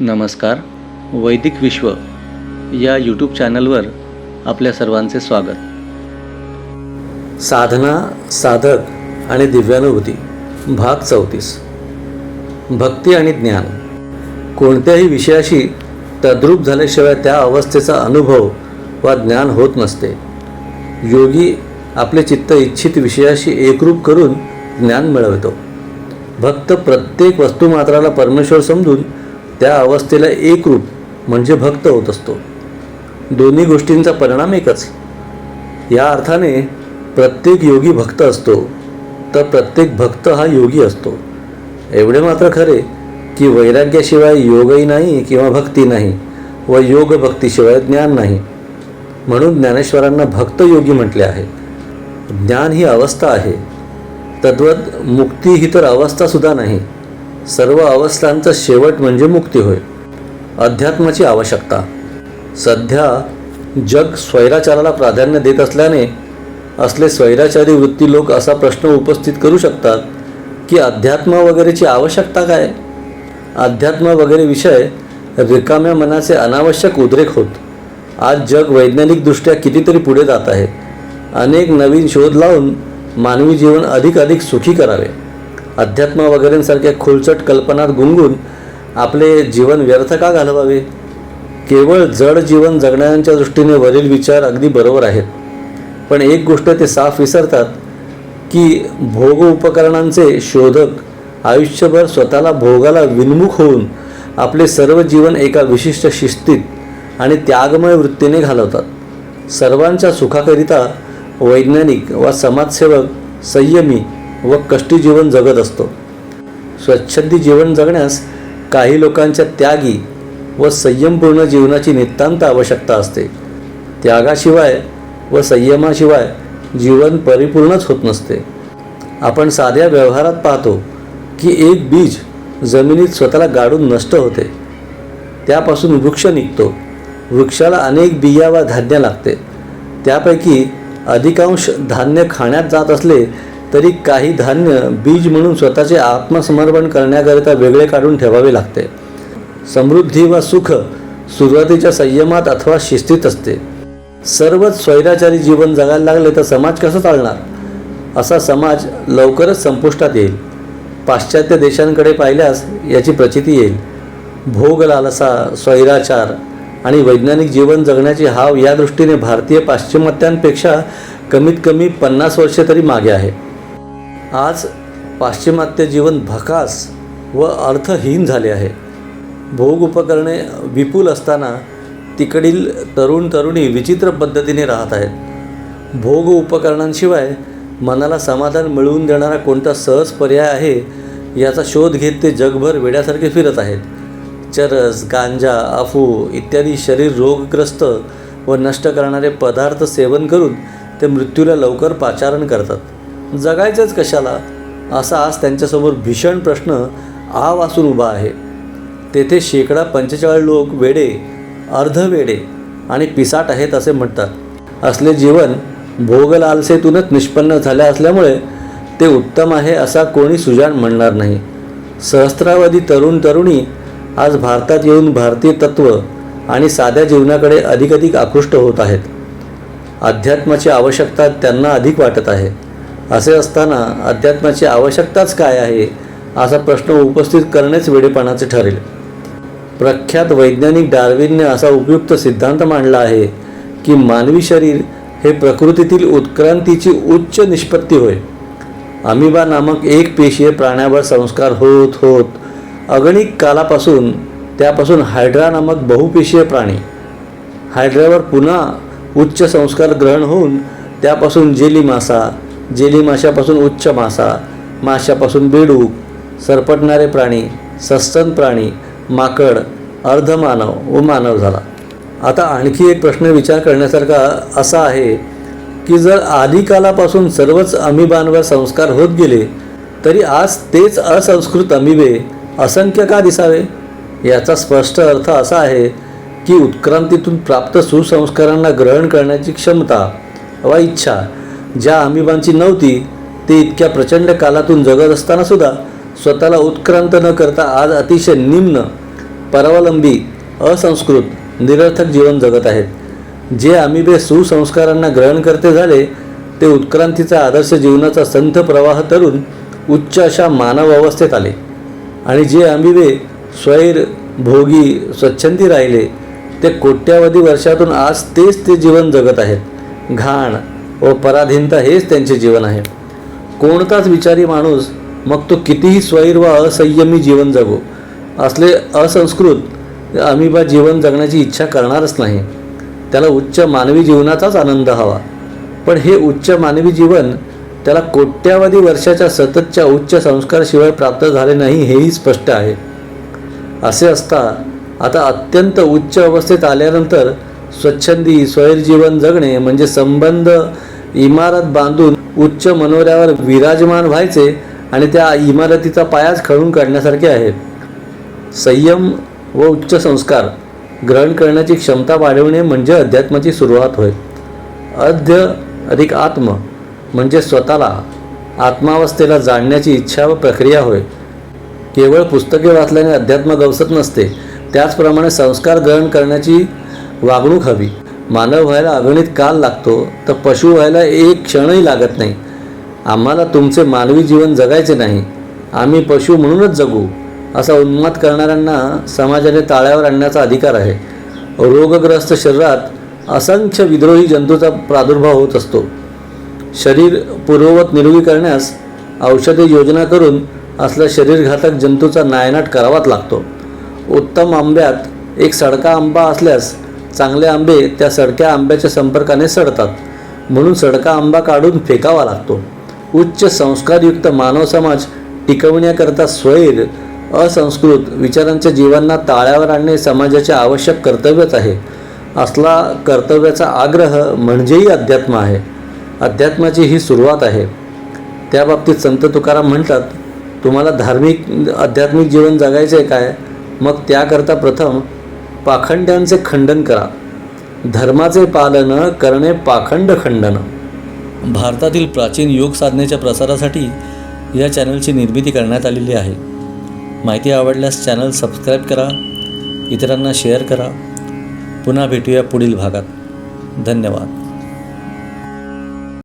नमस्कार. वैदिक विश्व या यूट्यूब चॅनलवर आपल्या सर्वांचे स्वागत. साधना साधक आणि दिव्यानुभूती भाग चौतीस. भक्ती आणि ज्ञान. कोणत्याही विषयाशी तद्रूप झाल्याशिवाय त्या अवस्थेचा अनुभव वा ज्ञान होत नसते. योगी आपले चित्त इच्छित विषयाशी एकरूप करून ज्ञान मिळवतो. भक्त प्रत्येक वस्तुमात्राला परमेश्वर समजून त्या अवस्थेला एकरूप म्हणजे भक्त होत असतो. दोन्ही गोष्टींचा परिणाम एकच. या अर्थाने प्रत्येक योगी भक्त असतो तर प्रत्येक भक्त हा योगी असतो. एवढे मात्र खरे की वैराग्याशिवाय योगही नाही किंवा भक्ती नाही व योग भक्तीशिवाय ज्ञान नाही. म्हणून ज्ञानेश्वरांना भक्त योगी म्हटले आहे. ज्ञान ही अवस्था आहे. तद्वत मुक्ती ही तर अवस्थासुद्धा नाही. सर्व अवस्थांचा शेवट म्हणजे मुक्ती होय. अध्यात्माची आवश्यकता. सध्या जग स्वैराचाराला प्राधान्य देत असल्याने असले स्वैराचारी वृत्ती लोक असा प्रश्न उपस्थित करू शकतात की अध्यात्म वगैरेची आवश्यकता काय? अध्यात्म वगैरे विषय रिकाम्या मनाचे अनावश्यक उद्रेक होत. आज जग वैज्ञानिकदृष्ट्या कितीतरी पुढे जात आहे. अनेक नवीन शोध लावून मानवी जीवन अधिक अधिक सुखी करावे. अध्यात्म वगैरेंसारख्या खुलचट कल्पनात गुंगून आपले जीवन व्यर्थ का घालवावे? केवळ जड जीवन जगण्याच्या दृष्टीने वरील विचार अगदी बरोबर आहेत. पण एक गोष्ट ते साफ विसरतात की भोग उपकरणांचे शोधक आयुष्यभर स्वतःला भोगाला विन्मुख होऊन आपले सर्व जीवन एका विशिष्ट शिस्तीत आणि त्यागमय वृत्तीने घालवतात. सर्वांच्या सुखाकरिता वैज्ञानिक वा समाजसेवक संयमी व कष्टी जीवन जगत असतो. स्वच्छंदी जीवन जगण्यास काही लोकांच्या त्यागी व संयमपूर्ण जीवनाची नितांत आवश्यकता असते. त्यागाशिवाय व संयमाशिवाय जीवन परिपूर्णच होत नसते. आपण साध्या व्यवहारात पाहतो की एक बीज जमिनीत स्वतःला गाडून नष्ट होते. त्यापासून वृक्ष निघतो. वृक्षाला अनेक बिया व धान्य लागते. त्यापैकी अधिकांश धान्य खाण्यात जात असले तरी काही धान्य बीज म्हणून स्वतःचे आत्मसमर्पण करण्याकरिता वेगळे काढून ठेवावे लागते. समृद्धी व सुख सुरुवातीच्या संयमात अथवा शिस्तीत असते. सर्वच स्वैराचारी जीवन जगायला लागले तर समाज कसं चालणार? असा समाज लवकरच संपुष्टात येईल. पाश्चात्य देशांकडे पाहिल्यास याची प्रचिती येईल. भोग लालसा स्वैराचार आणि वैज्ञानिक जीवन जगण्याची हाव या दृष्टीने भारतीय पाश्चिमात्यांपेक्षा कमीत कमी पन्नास वर्षे तरी मागे आहे. आज पाश्चिमात्य जीवन भकास व अर्थहीन झाले आहे. भोग उपकरणे विपुल असताना तिकडील तरुण तरुणी विचित्र पद्धतीने राहत आहेत. भोग उपकरणांशिवाय मनाला समाधान मिळवून देणारा कोणता सहज पर्याय आहे याचा शोध घेत ते जगभर वेड्यासारखे फिरत आहेत. चरस गांजा अफू इत्यादी शरीर रोगग्रस्त व नष्ट करणारे पदार्थ सेवन करून ते मृत्यूला लवकर पाचारण करतात. जगायचंच कशाला? असा आज त्यांच्यासमोर भीषण प्रश्न आ वासून उभा आहे. तेथे शेकडा पंचेचाळीस लोक वेडे अर्धवेडे आणि पिसाट आहेत असे म्हणतात. असले जीवन भोगलालसेतूनच निष्पन्न झाले असल्यामुळे ते उत्तम आहे असा कोणी सुजाण म्हणणार नाही. सहस्त्रावधी तरुण तरुणी आज भारतात येऊन भारतीय तत्त्व आणि साध्या जीवनाकडे अधिकाधिक आकृष्ट होत आहेत. अध्यात्माची आवश्यकता त्यांना अधिक वाटत आहे. असे असताना अध्यात्माची आवश्यकताच काय आहे असा प्रश्न उपस्थित करणेच वेडेपणाचे ठरेल. प्रख्यात वैज्ञानिक डार्विनने असा उपयुक्त सिद्धांत मांडला आहे की मानवी शरीर हे प्रकृतीतील उत्क्रांतीची उच्च निष्पत्ती होय. अमिबा नामक एक पेशीय प्राण्यावर संस्कार होत होत अगणिक कालापासून त्यापासून हायड्रा नामक बहुपेशीय प्राणी हायड्रावर पुन्हा उच्च संस्कार ग्रहण होऊन त्यापासून जेली मासा जेली माशापासून उच्च मासा माशापासून बेडूक सरपटणारे प्राणी सस्तन प्राणी माकड अर्धमानव व मानव झाला. आता आणखी एक प्रश्न विचार करण्यासारखा असा आहे की जर आदिकालापासून सर्वच अमिबांवर संस्कार होत गेले तरी आज तेच असंस्कृत अमिबे असंख्य का दिसावे? याचा स्पष्ट अर्थ असा आहे की उत्क्रांतीतून प्राप्त सुसंस्कारांना ग्रहण करण्याची क्षमता वा इच्छा ज्या अमिबांची नव्हती ते इतक्या प्रचंड कालातून जगत असताना सुद्धा स्वतःला उत्क्रांत न करता आज अतिशय निम्न परावलंबी असंस्कृत निरर्थक जीवन जगत आहेत. जे अमिबे सुसंस्कारांना ग्रहण करते झाले ते उत्क्रांतीचा आदर्श जीवनाचा संथ प्रवाह तरून उच्च अशा मानव अवस्थेत आले. आणि जे आंबिबे स्वैर भोगी स्वच्छंदी राहिले ते कोट्यावधी वर्षातून आज तेच ते जीवन जगत आहेत. घाण व पराधीनता हेच त्यांचे जीवन आहे. कोणताच विचारी माणूस मग तो कितीही स्वैर व असंयमी जीवन जगो. असले असंस्कृत अमिबा जीवन जगण्याची इच्छा करणारच नाही. त्याला उच्च मानवी जीवनाचाच आनंद हवा. पण हे उच्च मानवी जीवन त्याला कोट्यावधी वर्षाच्या सततच्या उच्च संस्काराशिवाय प्राप्त झाले नाही हेही स्पष्ट आहे. असे असता आता अत्यंत उच्च अवस्थेत आल्यानंतर स्वच्छंदी स्वैर जीवन जगणे म्हणजे संबंध इमारत बांधून उच्च मनोऱ्यावर विराजमान व्हायचे आणि त्या इमारतीचा पायाच खळून काढण्यासारखे आहे. संयम व उच्च संस्कार ग्रहण करण्याची क्षमता वाढवणे म्हणजे अध्यात्माची सुरुवात होय. अध्य अधिक आत्म म्हणजे स्वतःला आत्मावस्थेला जाणण्याची इच्छा व प्रक्रिया होय. केवळ पुस्तके वाचल्याने अध्यात्म गवसत नसते त्याचप्रमाणे संस्कार ग्रहण करण्याची वागणूक हवी. मानव व्हायला अगणित काल लागतो तर पशु व्हायला एक क्षणही लागत नाही. आम्हाला तुमचे मानवी जीवन जगायचे नाही. आम्ही पशु म्हणूनच जगू असा उन्माद करणाऱ्यांना समाजाने ताळ्यावर आणण्याचा अधिकार आहे. रोगग्रस्त शरीरात असंख्य विद्रोही जंतूचा प्रादुर्भाव होत असतो. शरीर पूर्ववत निरोगी करण्यास औषधे योजना करून असला शरीरघातक जंतूचा नायनाट करावाच लागतो. उत्तम आंब्यात एक सडका आंबा असल्यास चांगले आंबे त्या सडक्या आंब्याच्या संपर्काने सडतात. म्हणून सडका आंबा काढून फेकावा लागतो. उच्च संस्कारयुक्त मानव समाज टिकवण्याकरता स्वैर असंस्कृत विचारांच्या जीवांना ताळ्यावर आणणे समाजाचे आवश्यक कर्तव्यच आहे. असला कर्तव्याचा आग्रह म्हणजेही अध्यात्म आहे. अध्यात्माची ही सुरुवात आहे. त्याबाबतीत संत तुकाराम म्हणतात तुम्हाला धार्मिक आध्यात्मिक जीवन जगायचे आहे काय? मग त्याकरता प्रथम पाखंड्यांचे खंडन करा. धर्माचे पालन करणे पाखंड खंडन. भारतातील प्राचीन योग साधनेच्या प्रसारासाठी या चॅनलची निर्मिती करण्यात आलेली आहे. माहिती आवडल्यास चॅनल सबस्क्राईब करा इतरांना शेअर करा. पुन्हा भेटूया पुढील भागात. धन्यवाद.